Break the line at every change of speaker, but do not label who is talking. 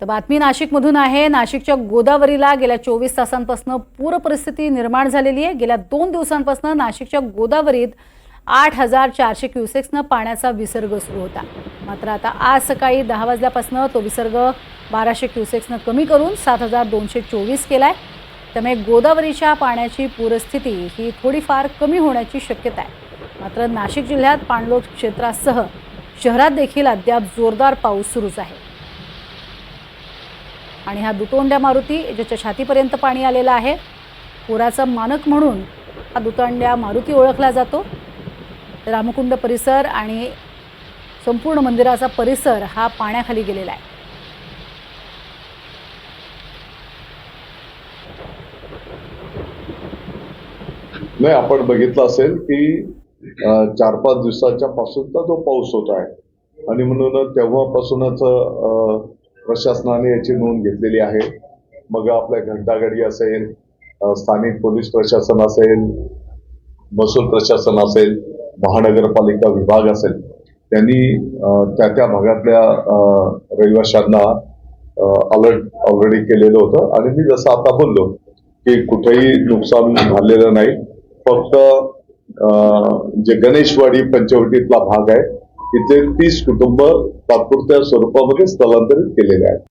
तर बातमी नाशिकमधून आहे. नाशिकच्या गोदावरीला गेल्या चोवीस तासांपासून पूर परिस्थिती निर्माण झालेली आहे. गेल्या दोन दिवसांपासून नाशिकच्या गोदावरीत आठ हजार चारशे क्युसेक्सनं पाण्याचा विसर्ग सुरू होता. मात्र आता आज सकाळी दहा वाजल्यापासून तो विसर्ग बाराशे क्युसेक्सनं कमी करून सात हजार दोनशे चोवीस केला आहे त्यामुळे गोदावरीच्या पाण्याची पूरस्थिती ही थोडीफार कमी होण्याची शक्यता आहे. मात्र नाशिक जिल्ह्यात पाणलोट क्षेत्रासह शहरात देखील अद्याप जोरदार पाऊस सुरूच आहे. आणि हा दुतोंड्या मारुती ज्याच्या छातीपर्यंत पाणी आलेलं आहे. पुराचा मानक म्हणून हा दुतोंड्या मारुती ओळखला जातो. रामकुंड परिसर आणि संपूर्ण मंदिराचा परिसर हा पाण्याखाली गेलेला आहे.
नाही आपण बघितलं असेल की चार पाच दिवसाच्या पासूनचा जो पाऊस होत आहे. आणि म्हणून तेव्हापासूनच अं, प्रशासनाने याची नोंद घेतलेली आहे. मग आपल्या घंटागाडी असेल स्थानिक पोलीस प्रशासन असेल महसूल प्रशासन असेल महानगरपालिका विभाग असेल त्यांनी त्या त्या भागातल्या रहिवाशांना अलर्ट ऑलरेडी केलेलं होतं. आणि मी जसं आता बोललो की कुठेही नुकसान झालेलं नाही. फक्त जे गणेशवाडी पंचवटीतला भाग आहे इथले तीस कुटुंब तात्पुरत्या स्वरूपामध्ये स्थलांतरित केलेले आहेत.